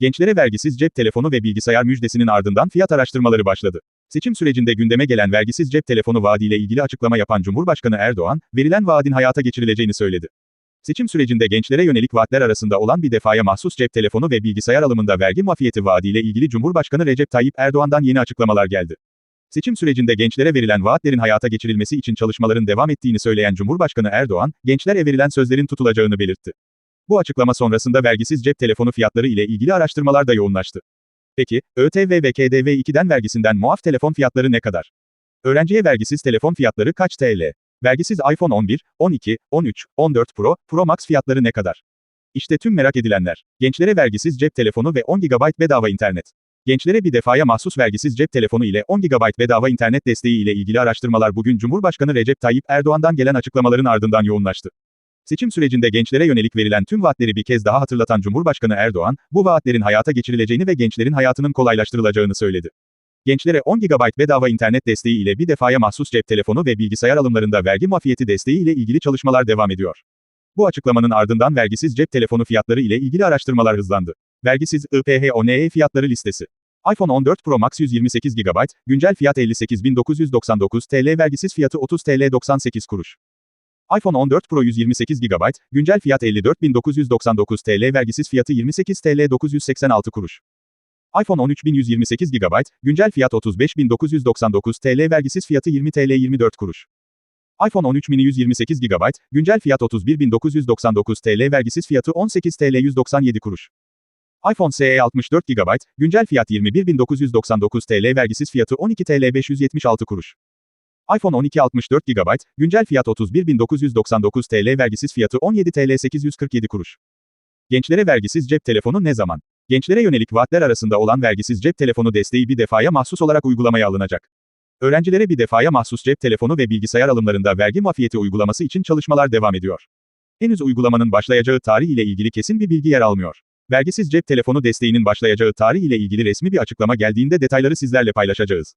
Gençlere vergisiz cep telefonu ve bilgisayar müjdesinin ardından fiyat araştırmaları başladı. Seçim sürecinde gündeme gelen vergisiz cep telefonu vaadiyle ilgili açıklama yapan Cumhurbaşkanı Erdoğan, verilen vaadin hayata geçirileceğini söyledi. Seçim sürecinde gençlere yönelik vaatler arasında olan bir defaya mahsus cep telefonu ve bilgisayar alımında vergi muafiyeti vaadiyle ilgili Cumhurbaşkanı Recep Tayyip Erdoğan'dan yeni açıklamalar geldi. Seçim sürecinde gençlere verilen vaatlerin hayata geçirilmesi için çalışmaların devam ettiğini söyleyen Cumhurbaşkanı Erdoğan, gençlere verilen sözlerin tutulacağını belirtti. Bu açıklama sonrasında vergisiz cep telefonu fiyatları ile ilgili araştırmalar da yoğunlaştı. Peki, ÖTV ve KDV2'den vergisinden muaf telefon fiyatları ne kadar? Öğrenciye vergisiz telefon fiyatları kaç TL? Vergisiz iPhone 11, 12, 13, 14 Pro, Pro Max fiyatları ne kadar? İşte tüm merak edilenler. Gençlere vergisiz cep telefonu ve 10 GB bedava internet. Gençlere bir defaya mahsus vergisiz cep telefonu ile 10 GB bedava internet desteği ile ilgili araştırmalar bugün Cumhurbaşkanı Recep Tayyip Erdoğan'dan gelen açıklamaların ardından yoğunlaştı. Seçim sürecinde gençlere yönelik verilen tüm vaatleri bir kez daha hatırlatan Cumhurbaşkanı Erdoğan, bu vaatlerin hayata geçirileceğini ve gençlerin hayatının kolaylaştırılacağını söyledi. Gençlere 10 GB bedava internet desteği ile bir defaya mahsus cep telefonu ve bilgisayar alımlarında vergi muafiyeti desteği ile ilgili çalışmalar devam ediyor. Bu açıklamanın ardından vergisiz cep telefonu fiyatları ile ilgili araştırmalar hızlandı. Vergisiz IPHONE fiyatları listesi. iPhone 14 Pro Max 128 GB, güncel fiyat 58.999 TL vergisiz fiyatı 30 TL 98 kuruş. iPhone 14 Pro 128 GB, güncel fiyat 54.999 TL vergisiz fiyatı 28 TL 986 kuruş. iPhone 13 1128 GB, güncel fiyat 35.999 TL vergisiz fiyatı 20 TL 24 kuruş. iPhone 13 mini 128 GB, güncel fiyat 31.999 TL vergisiz fiyatı 18 TL 197 kuruş. iPhone SE 64 GB, güncel fiyat 21.999 TL vergisiz fiyatı 12 TL 576 kuruş. iPhone 12 64 GB, güncel fiyat 31.999 TL vergisiz fiyatı 17 TL 847 kuruş. Gençlere vergisiz cep telefonu ne zaman? Gençlere yönelik vaatler arasında olan vergisiz cep telefonu desteği bir defaya mahsus olarak uygulamaya alınacak. Öğrencilere bir defaya mahsus cep telefonu ve bilgisayar alımlarında vergi muafiyeti uygulaması için çalışmalar devam ediyor. Henüz uygulamanın başlayacağı tarih ile ilgili kesin bir bilgi yer almıyor. Vergisiz cep telefonu desteğinin başlayacağı tarih ile ilgili resmi bir açıklama geldiğinde detayları sizlerle paylaşacağız.